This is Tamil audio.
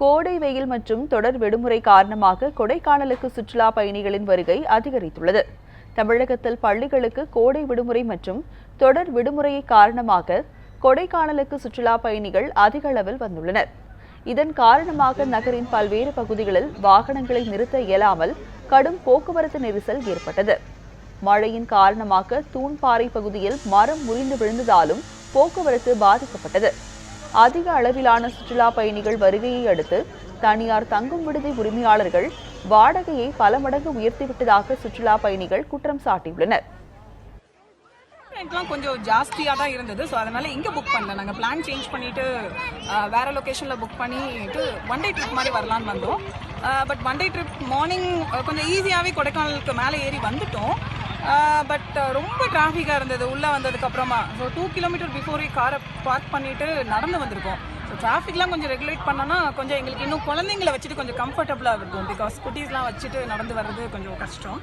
கோடை வெயில் மற்றும் தொடர் விடுமுறை காரணமாக கொடைக்கானலுக்கு சுற்றுலா பயணிகளின் வருகை அதிகரித்துள்ளது. தமிழகத்தில் பள்ளிகளுக்கு கோடை விடுமுறை மற்றும் தொடர் விடுமுறையை காரணமாக கொடைக்கானலுக்கு சுற்றுலா பயணிகள் அதிக அளவில் வந்துள்ளனர். இதன் காரணமாக நகரின் பல்வேறு பகுதிகளில் வாகனங்களை நிறுத்த இயலாமல் கடும் போக்குவரத்து நெரிசல் ஏற்பட்டது. மழையின் காரணமாக தூண்பாறை பகுதியில் மரம் முறிந்து விழுந்ததாலும் போக்குவரத்து பாதிக்கப்பட்டது. அதிக அளவிலான சுற்றுலா பயணிகள் வருகையை அடுத்து தனியார் தங்கும் விடுதி உரிமையாளர்கள் வாடகையை பல மடங்கு உயர்த்திவிட்டதாக சுற்றுலா பயணிகள் குற்றம் சாட்டியுள்ளனர். ரெண்ட்லாம் கொஞ்சம் ஜாஸ்தியாக தான் இருந்தது. ஸோ அதனால் இங்கே புக் பண்ணல. நாங்கள் பிளான் சேஞ்ச் பண்ணிட்டு வேறு லொக்கேஷனில் புக் பண்ணிட்டு ஒன் டே ட்ரிப் மாதிரி வரலான்னு வந்தோம். But one day trip morning கொஞ்சம் ஈஸியாகவே கொடைக்கானலுக்கு மேலே ஏறி வந்துட்டோம். பட் ரொம்ப டிராஃபிக்காக இருந்தது. உள்ளே வந்ததுக்கு அப்புறமா. ஸோ டூ கிலோமீட்டர் பிஃபோரே காரை பார்க் பண்ணிட்டு நடந்து வந்திருக்கோம். ஸோ டிராஃபிக்லாம் கொஞ்சம் ரெகுலேட் பண்ணோன்னா கொஞ்சம் எங்களுக்கு இன்னும் குழந்தைங்கள வச்சுட்டு கொஞ்சம் கம்ஃபர்டபுளாக இருக்கும். பிகாஸ் குட்டீஸ்லாம் வச்சுட்டு நடந்து வர்றது கொஞ்சம் கஷ்டம்.